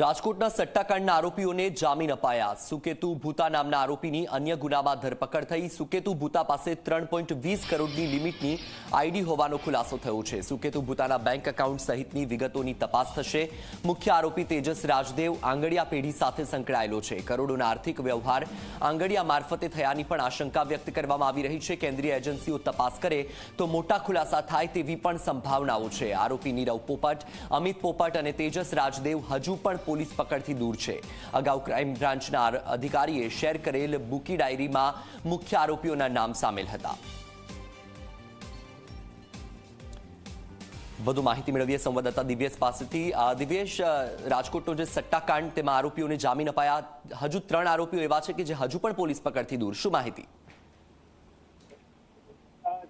રાજકોટના સટ્ટાકાંડના આરોપીઓને જામીન અપાયા. સુકેતુ ભૂતા નામના આરોપીની અન્ય ગુનામાં ધરપકડ થઈ. સુકેતુ ભૂતા પાસે ત્રણ પોઈન્ટ વીસ કરોડની લિમિટની આઈડી હોવાનો ખુલાસો થયો છે. સુકેતુ ભૂતાના બેંક એકાઉન્ટ સહિતની વિગતોની તપાસ થશે. મુખ્ય આરોપી તેજસ રાજદેવ આંગડિયા પેઢી સાથે સંકળાયેલો છે. કરોડોના આર્થિક વ્યવહાર આંગડિયા મારફતે થયાની પણ આશંકા વ્યક્ત કરવામાં આવી રહી છે. કેન્દ્રીય એજન્સીઓ તપાસ કરે તો મોટા ખુલાસા થાય તેવી પણ સંભાવનાઓ છે. આરોપી નીરવ પોપટ, અમિત પોપટ અને તેજસ રાજદેવ હજુ પણ પોલીસ પકડથી દૂર છે. અગાઉ ક્રાઇમ બ્રાન્ચના અધિકારીએ શેર કરેલ બુકી ડાયરીમાં મુખ્ય આરોપીઓના નામ સામેલ હતા. વધુ માહિતી મેળવીએ સંવાદદાતા દિવ્યેશ પાસેથી. દિવ્યેશ રાજકોટનો જે સટ્ટાકાંડ, તેમાં આરોપીઓને જામીન અપાયા. હજુ ત્રણ આરોપીઓ એવા છે કે જે હજુ પણ પોલીસ પકડથી દૂર. શું માહિતી?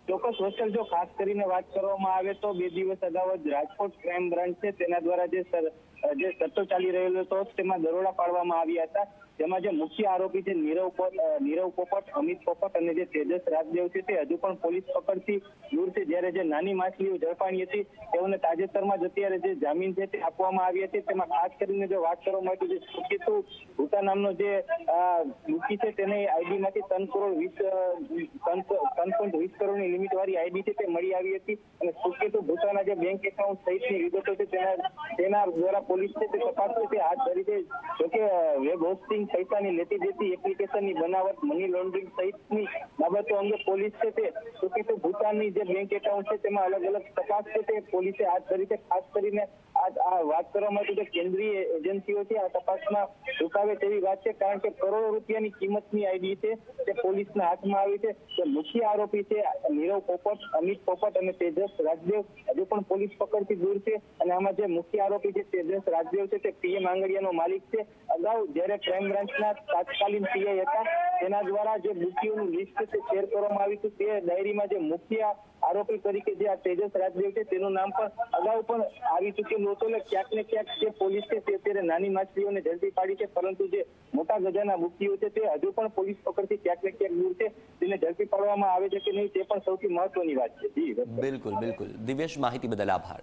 ચોક્કસ વસ્તુ જો ખાસ કરીને વાત કરવામાં આવે તો બે દિવસ અગાઉ જ રાજકોટ ક્રાઇમ બ્રાન્ચ છે. તેના દ્વારા જે જે સટ્ટો ચાલી રહેલો હતો, તેમાં દરોડા પાડવામાં આવ્યા હતા. જેમાં જે મુખ્ય આરોપી છે નીરવ નીરવ પોપટ અમિત પોપટ અને જે તેજસ રાજદેવ છે તે હજુ પણ પોલીસ પકડથી દૂર છે. જ્યારે જે નાની માછલીઓ ઝડપાણી હતી તેઓને તાજેતરમાં જ અત્યારે જે જામીન છે તે આપવામાં આવી હતી. તેમાં ખાસ કરીને જો વાત કરવામાં જે સુકેતુ ભૂતા નામનો જે અ, છે તેને આઈડી માંથી ત્રણ કરોડ વીસ ત્રણ પોઈન્ટ વીસ કરોડની લિમિટ વાળી આઈડી છે તે મળી આવી હતી. અને સુકેતુ ભૂતાના જે બેંક એકાઉન્ટ સહિતની વિગતો છે તેના તેના દ્વારા પોલીસ છે તે તપાસ છે તે હાથ ધરી છે. જોકે વેબ હોસ્ટિંગ પૈસાની લેતી દેતી એપ્લિકેશનની બનાવટ મની લોન્ડરિંગ સહિતની બાબતો અંગે પોલીસ છે તે સુકેતુ ભૂતાનની જે બેંક એકાઉન્ટ છે તેમાં અલગ અલગ તપાસ છે તે પોલીસે હાથ ધરી છે. ખાસ કરીને વાત કરવામાં આવે જે કેન્દ્રીય એજન્સીઓ છે, આ તપાસમાં રોકાવે તેવી વાત છે, કારણ કે કરોડો રૂપિયાની કિંમતની આઈડી છે, તે પોલીસના હાથમાં આવી છે. જે મુખ્ય આરોપી છે નીરવ પોપટ, અમિત પોપટ અને તેજસ રાજદેવ. હજુ પણ પોલીસ પકડથી દૂર છે અને આમાં જે મુખ્ય આરોપી છે, તેજસ રાજદેવ છે, તે પીએમ આંગડિયાનો માલિક છે. અગાઉ જ્યારે ક્રાઇમ બ્રાન્ચના તાત્કાલિન પીઆઈ હતા તેના દ્વારા જે બુકીઓનું લિસ્ટ છે શેર કરવામાં આવ્યું હતું તે ડાયરીમાં જે મુખ્ય આરોપી તરીકે જે આ તેજસ રાજદેવ છે, તેનું નામ પણ અગાઉ પણ આવી ચૂક્યું હતું. એટલે ક્યાંક ને ક્યાંક જે પોલીસ છે તે અત્યારે નાની માછલીઓને ઝડપી પાડી છે, પરંતુ જે મોટા ગજાના બુકીઓ છે તે હજુ પણ પોલીસ પકડથી ક્યાંક ને ક્યાંક દૂર છે. તેને ઝડપી પાડવામાં આવે છે કે નહીં, તે પણ સૌથી મહત્વની વાત છે. બિલકુલ બિલકુલ. દિવ્યેશ, માહિતી બદલ આભાર.